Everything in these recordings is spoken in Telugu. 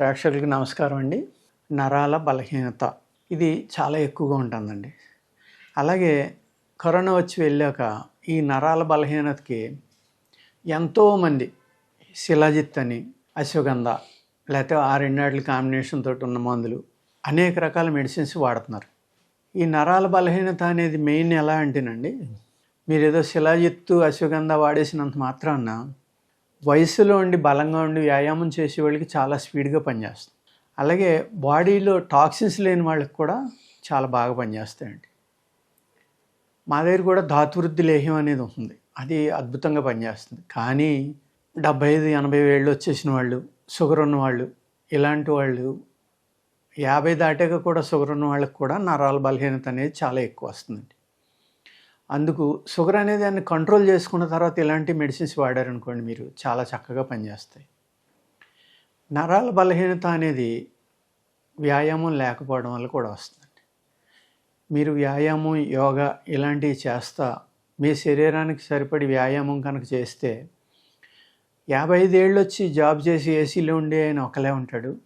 ప్రేక్షకులకి నమస్కారం అండి. నరాల బలహీనత. ఇది చాలా ఎక్కువగా ఉంటుందండి. అలాగే కరోనా వచ్చి వెళ్ళాక ఈ నరాల బలహీనతకి ఎంతోమంది శిలాజిత్ అని అశ్వగంధ లేకపోతే ఆ రెండాట్ల కాంబినేషన్ తోటి ఉన్న మందులు అనేక రకాల మెడిసిన్స్ వాడుతున్నారు. ఈ నరాల బలహీనత అనేది మెయిన్ ఎలా అంటేనండి మీరు ఏదో శిలాజిత్తు అశ్వగంధ వాడేసినంత మాత్రాన వయసులో ఉండి బలంగా ఉండి వ్యాయామం చేసే వాళ్ళకి చాలా స్పీడ్గా పనిచేస్తుంది. అలాగే బాడీలో టాక్సిన్స్ లేని వాళ్ళకి కూడా చాలా బాగా పనిచేస్తాయండి. మా దగ్గర కూడా ధాతువృద్ధి లేహ్యం అనేది ఉంటుంది. అది అద్భుతంగా పనిచేస్తుంది. కానీ డెబ్బై ఐదు ఎనభై ఏళ్ళు వచ్చేసిన వాళ్ళు షుగర్ ఉన్న వాళ్ళు ఇలాంటి వాళ్ళు యాభై దాటాక కూడా షుగర్ ఉన్న వాళ్ళకి కూడా నరాల బలహీనత అనేది చాలా ఎక్కువ వస్తుందండి. అందుకు షుగర్ అనేది దాన్ని కంట్రోల్ చేసుకున్న తర్వాత ఇలాంటి మెడిసిన్స్ వాడారనుకోండి మీరు చాలా చక్కగా పనిచేస్తాయి. నరాల బలహీనత అనేది వ్యాయామం లేకపోవడం వల్ల కూడా వస్తుంది మీరు వ్యాయామం యోగా ఇలాంటివి చేస్తా మీ శరీరానికి సరిపడి వ్యాయామం కనుక చేస్తే యాభై ఐదు ఏళ్ళు వచ్చి జాబ్ చేసి ఏసీలో ఉండే ఆయన ఒకలే ఉంటాడు.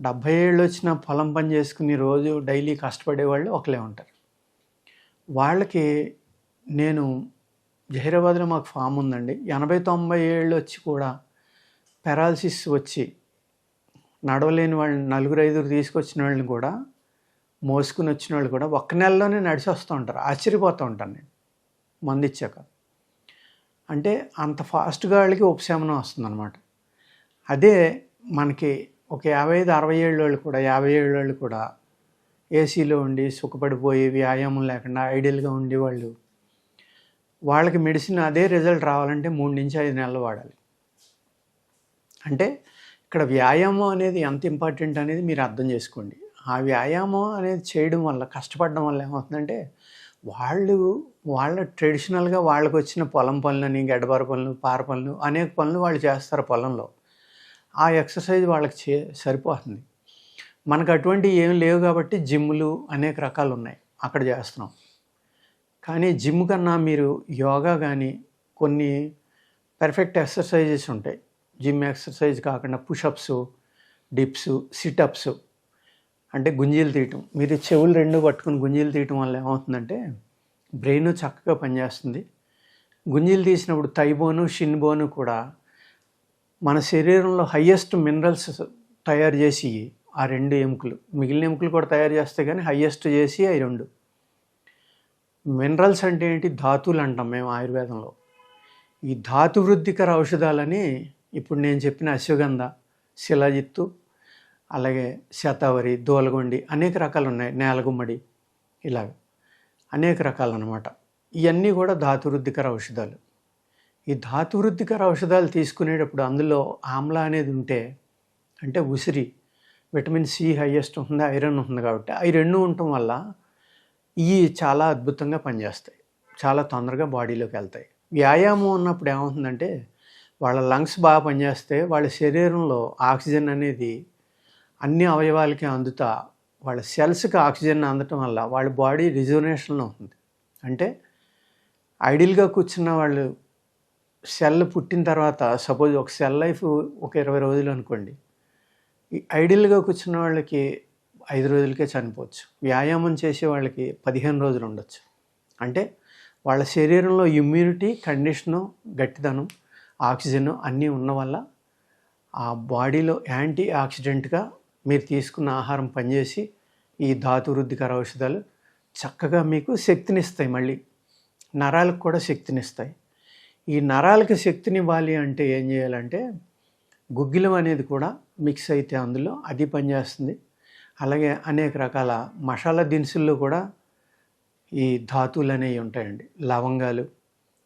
డెబ్భై ఏళ్ళు వచ్చిన పొలం పని చేసుకుని రోజు డైలీ కష్టపడే వాళ్ళు ఒకలే ఉంటారు. వాళ్ళకి నేను జహీరాబాద్లో మాకు ఫామ్ ఉందండి. ఎనభై తొంభై ఏళ్ళు వచ్చి కూడా పెరాలసిస్ వచ్చి నడవలేని వాళ్ళని నలుగురు ఐదుగురు తీసుకొచ్చిన వాళ్ళని కూడా మోసుకుని వచ్చిన వాళ్ళు కూడా ఒక్క నెలలోనే నడిచి వస్తూ ఉంటారు. ఆశ్చర్యపోతూ ఉంటాను నేను. మందు ఇచ్చాక. అంటే అంత ఫాస్ట్గా వాళ్ళకి ఉపశమనం వస్తుందన్నమాట. అదే మనకి ఒక యాభై ఐదు అరవై ఏళ్ళ వాళ్ళు కూడా యాభై ఏళ్ళ వాళ్ళు కూడా ఏసీలో ఉండి సుఖపడిపోయి వ్యాయామం లేకుండా ఐడియల్గా ఉండి వాళ్ళు వాళ్ళకి మెడిసిన్ అదే రిజల్ట్ రావాలంటే మూడు నుంచి ఐదు నెలలు వాడాలి. అంటే ఇక్కడ వ్యాయామం అనేది ఎంత ఇంపార్టెంట్ అనేది మీరు అర్థం చేసుకోండి. ఆ వ్యాయామం అనేది చేయడం వల్ల కష్టపడడం వల్ల ఏమవుతుందంటే వాళ్ళు వాళ్ళ ట్రెడిషనల్గా వాళ్ళకి వచ్చిన పొలం పనులని గడ్డబార పనులు పార పనులు అనేక పనులు వాళ్ళు చేస్తారు పొలంలో. ఆ ఎక్సర్సైజ్ వాళ్ళకి చే సరిపోతుంది. మనకు అటువంటివి ఏం లేవు కాబట్టి జిమ్లు అనేక రకాలు ఉన్నాయి. అక్కడ చేస్తున్నాం. కానీ జిమ్ కన్నా మీరు యోగా కానీ కొన్ని పర్ఫెక్ట్ ఎక్సర్సైజెస్ ఉంటాయి. జిమ్ ఎక్సర్సైజ్ కాకుండా పుషప్స్ డిప్స్ సిటప్స్ అంటే గుంజీలు తీయటం. మీరు చెవులు రెండు పట్టుకుని గుంజీలు తీయటం వల్ల ఏమవుతుందంటే బ్రెయిన్ చక్కగా పనిచేస్తుంది. గుంజీలు తీసినప్పుడు థైబోను షిన్ బోను కూడా మన శరీరంలో హయ్యెస్ట్ మినరల్స్ తయారు చేసి ఆ రెండు ఎముకలు. మిగిలిన ఎముకలు కూడా తయారు చేస్తే కానీ హయ్యెస్ట్ చేసి అవి రెండు. మినరల్స్ అంటే ఏంటి? ధాతువులు అంటాం మేము ఆయుర్వేదంలో. ఈ ధాతు వృద్ధికర ఔషధాలని ఇప్పుడు నేను చెప్పిన అశ్వగంధ శిలాజిత్తు అలాగే శతావరి దోలగొండి అనేక రకాలు ఉన్నాయి నేలగుమ్మడి ఇలాగ అనేక రకాలు అనమాట ఇవన్నీ కూడా ధాతువృద్ధికర ఔషధాలు. ఈ ధాతువృద్ధికర ఔషధాలు తీసుకునేటప్పుడు అందులో ఆమ్ల అనేది ఉంటే అంటే ఉసిరి విటమిన్ సి హైయెస్ట్ ఉంటుంది ఐరన్ ఉంటుంది కాబట్టి అవి రెండు ఉండటం వల్ల ఇవి చాలా అద్భుతంగా పనిచేస్తాయి. చాలా తొందరగా బాడీలోకి వెళ్తాయి. వ్యాయామం ఉన్నప్పుడు ఏమవుతుందంటే వాళ్ళ లంగ్స్ బాగా పనిచేస్తే వాళ్ళ శరీరంలో ఆక్సిజన్ అనేది అన్ని అవయవాలకి అందుతా వాళ్ళ సెల్స్కి ఆక్సిజన్ అందటం వల్ల వాళ్ళ బాడీ రిజర్వేషన్లో ఉంటుంది అంటే ఐడియల్గా కూర్చున్న వాళ్ళు సెల్ పుట్టిన తర్వాత సపోజ్ ఒక సెల్ లైఫ్ ఒక ఇరవై రోజులు అనుకోండి ఈ ఐడియల్గా కూర్చున్న వాళ్ళకి ఐదు రోజులకే చనిపోవచ్చు. వ్యాయామం చేసే వాళ్ళకి పదిహేను రోజులు ఉండొచ్చు. అంటే వాళ్ళ శరీరంలో ఇమ్యూనిటీ కండిషను గట్టిదనం ఆక్సిజన్ అన్నీ ఉన్న వల్ల ఆ బాడీలో యాంటీ ఆక్సిడెంట్గా మీరు తీసుకున్న ఆహారం పనిచేసి ఈ ధాతువృద్ధికర ఔషధాలు చక్కగా మీకు శక్తినిస్తాయి మళ్ళీ. నరాలకు కూడా శక్తినిస్తాయి. ఈ నరాలకు శక్తినివ్వాలి అంటే ఏం చేయాలంటే గుగ్గిలం అనేది కూడా మిక్స్ అయితే అందులో అది పనిచేస్తుంది. అలాగే అనేక రకాల మసాలా దినుసుల్లో కూడా ఈ ధాతువులు అనేవి ఉంటాయండి. లవంగాలు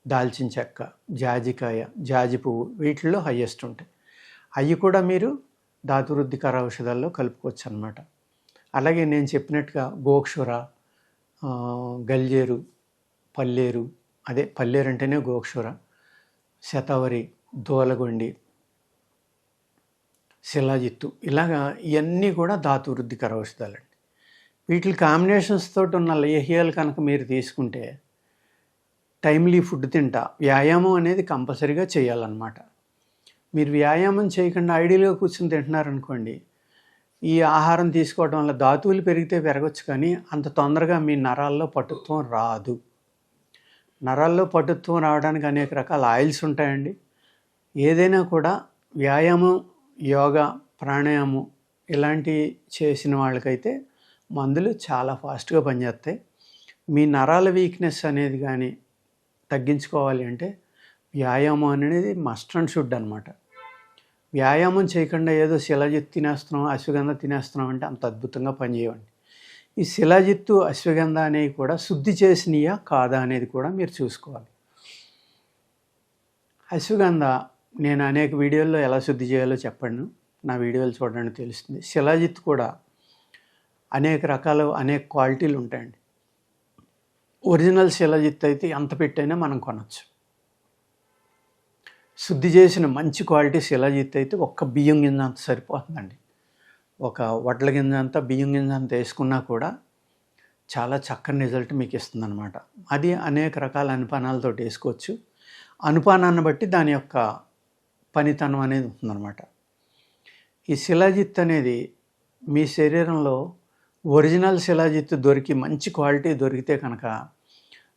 దాల్చిన చెక్క జాజికాయ జాజి పువ్వు వీటిల్లో హయ్యెస్ట్ ఉంటాయి. అవి కూడా మీరు ధాతువృద్ధికర ఔషధాల్లో కలుపుకోవచ్చు అనమాట అలాగే నేను చెప్పినట్టుగా గోక్షుర గల్జేరు పల్లేరు అదే పల్లేరు అంటేనే గోక్షుర శతావరి దోలగొండి శిలాజిత్తు. ఇలాగా ఇవన్నీ కూడా ధాతువృద్ధికర ఔషధాలండి వీటి కాంబినేషన్స్ తోటి ఉన్న లేహ్యాలు కనుక మీరు తీసుకుంటే టైమ్లీ ఫుడ్ తింటా. వ్యాయామం అనేది కంపల్సరీగా చేయాలన్నమాట. మీరు వ్యాయామం చేయకుండా ఐడియల్గా కూర్చొని తింటున్నారనుకోండి ఈ ఆహారం తీసుకోవడం వల్ల ధాతువులు పెరిగితే పెరగచ్చు కానీ అంత తొందరగా మీ నరాల్లో పటుత్వం రాదు. నరాల్లో పటుత్వం రావడానికి అనేక రకాల ఆయిల్స్ ఉంటాయండి. ఏదైనా కూడా వ్యాయామం యోగా ప్రాణాయామం ఇలాంటివి చేసిన వాళ్ళకైతే మందులు చాలా ఫాస్ట్గా పనిచేస్తాయి. మీ నరాల వీక్నెస్ అనేది కానీ తగ్గించుకోవాలి అంటే వ్యాయామం అనేది మస్ట్ అండ్ షుడ్ అనమాట వ్యాయామం చేయకుండా ఏదో శిలాజిత్ తినేస్తున్నాం అశ్వగంధ తినేస్తున్నాం అంటే అంత అద్భుతంగా పనిచేయండి ఈ శిలాజిత్తు అశ్వగంధ అనేవి కూడా శుద్ధి చేసినయా కాదా అనేది కూడా మీరు చూసుకోవాలి. అశ్వగంధ నేను అనేక వీడియోల్లో ఎలా శుద్ధి చేయాలో చెప్పండి. నా వీడియోలు చూడండి తెలుస్తుంది. శిలాజిత్ కూడా అనేక రకాల అనేక క్వాలిటీలు ఉంటాయండి. ఒరిజినల్ శిలాజిత్ అయితే ఎంత పెట్టైనా మనం కొనవచ్చు శుద్ధి చేసిన మంచి క్వాలిటీ శిలాజిత్ అయితే ఒక్క బియ్యం గింజ అంత సరిపోతుందండి. ఒక వడ్ల గింజ అంతా బియ్యం గింజ అంత వేసుకున్నా కూడా చాలా చక్కని రిజల్ట్ మీకు ఇస్తుందన్నమాట. అది అనేక రకాల అనుపానాలతో వేసుకోవచ్చు. అనుపానాన్ని బట్టి దాని యొక్క పనితనం అనేది ఉంటుందన్నమాట ఈ శిలాజిత్ అనేది మీ శరీరంలో ఒరిజినల్ శిలాజిత్ దొరికి మంచి క్వాలిటీ దొరికితే కనుక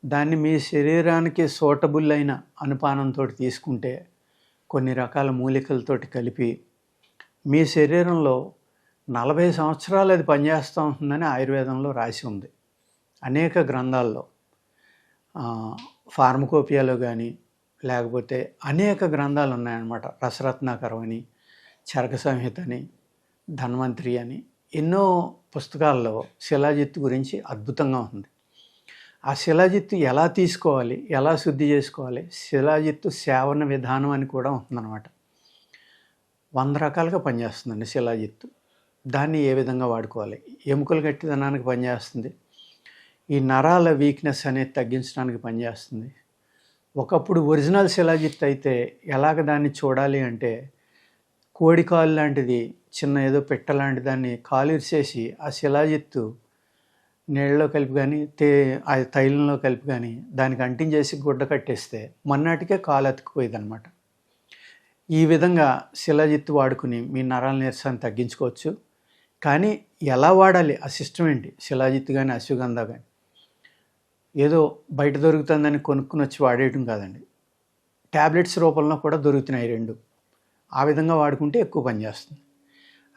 దాన్ని మీ శరీరానికి సూటబుల్ అయిన అనుపానంతో తీసుకుంటే కొన్ని రకాల మూలికలతోటి కలిపి మీ శరీరంలో నలభై సంవత్సరాలు అది పనిచేస్తూ ఉంటుందని ఆయుర్వేదంలో రాసి ఉంది. అనేక గ్రంథాల్లో ఫార్మకోపియాలో కానీ లేకపోతే అనేక గ్రంథాలు ఉన్నాయన్నమాట రసరత్నాకరం అని చరక సంహిత అని ధన్వంతరి అని ఎన్నో పుస్తకాల్లో శిలాజిత్తు గురించి అద్భుతంగా ఉంది. ఆ శిలాజిత్తు ఎలా తీసుకోవాలి ఎలా శుద్ధి చేసుకోవాలి శిలాజిత్తు సేవన విధానం అని కూడా ఉందన్నమాట వంద రకాలుగా పనిచేస్తుందండి శిలాజిత్తు. దాన్ని ఏ విధంగా వాడుకోవాలి ఎముకలు గట్టిదనానికి పనిచేస్తుంది ఈ నరాల వీక్నెస్ అనేది తగ్గించడానికి పనిచేస్తుంది ఒకప్పుడు ఒరిజినల్ శిలాజిత్ అయితే ఎలాగ దాన్ని చూడాలి అంటే కోడి కాలు లాంటిది చిన్న ఏదో పెట్ట లాంటి దాన్ని కాలు ఆ శిలాజిత్తు నీళ్ళలో కలిపి కానీ తే ఆ తైలంలో కలిపి కానీ దానికి అంటించేసి గుడ్డ కట్టేస్తే మొన్నటికే కాలు అతికిపోయేదనమాట అనమాట ఈ విధంగా శిలాజిత్తు వాడుకుని మీ నరాల నీరసాన్ని తగ్గించుకోవచ్చు. కానీ ఎలా వాడాలి? ఆ సిస్టమ్ ఏంటి? శిలాజిత్తు కానీ అశ్వగంధ కానీ ఏదో బయట దొరుకుతుందని కొనుక్కుని వచ్చి వాడేయటం కాదండి. ట్యాబ్లెట్స్ రూపంలో కూడా దొరుకుతున్నాయి రెండు. ఆ విధంగా వాడుకుంటే ఎక్కువ పనిచేస్తుంది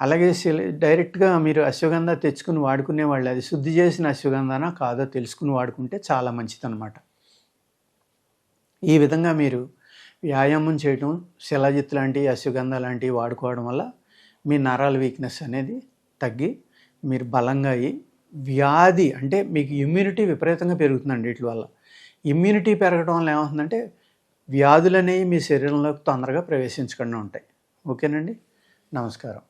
అలాగే డైరెక్ట్గా మీరు అశ్వగంధ తెచ్చుకుని వాడుకునే వాళ్ళు అది శుద్ధి చేసిన అశ్వగంధనా కాదో తెలుసుకుని వాడుకుంటే చాలా మంచిదన్నమాట. ఈ విధంగా మీరు వ్యాయామం చేయటం శిలాజిత్ లాంటి అశ్వగంధ లాంటివి వాడుకోవడం వల్ల మీ నరాల వీక్నెస్ అనేది తగ్గి మీరు బలంగా అయ్యి వ్యాధి అంటే మీకు ఇమ్యూనిటీ విపరీతంగా పెరుగుతుందండి వీటి వల్ల. ఇమ్యూనిటీ పెరగడం వల్ల ఏమవుతుందంటే వ్యాధులు అనేవి మీ శరీరంలోకి తొందరగా ప్రవేశించకుండా ఉంటాయి. ఓకేనండి? నమస్కారం.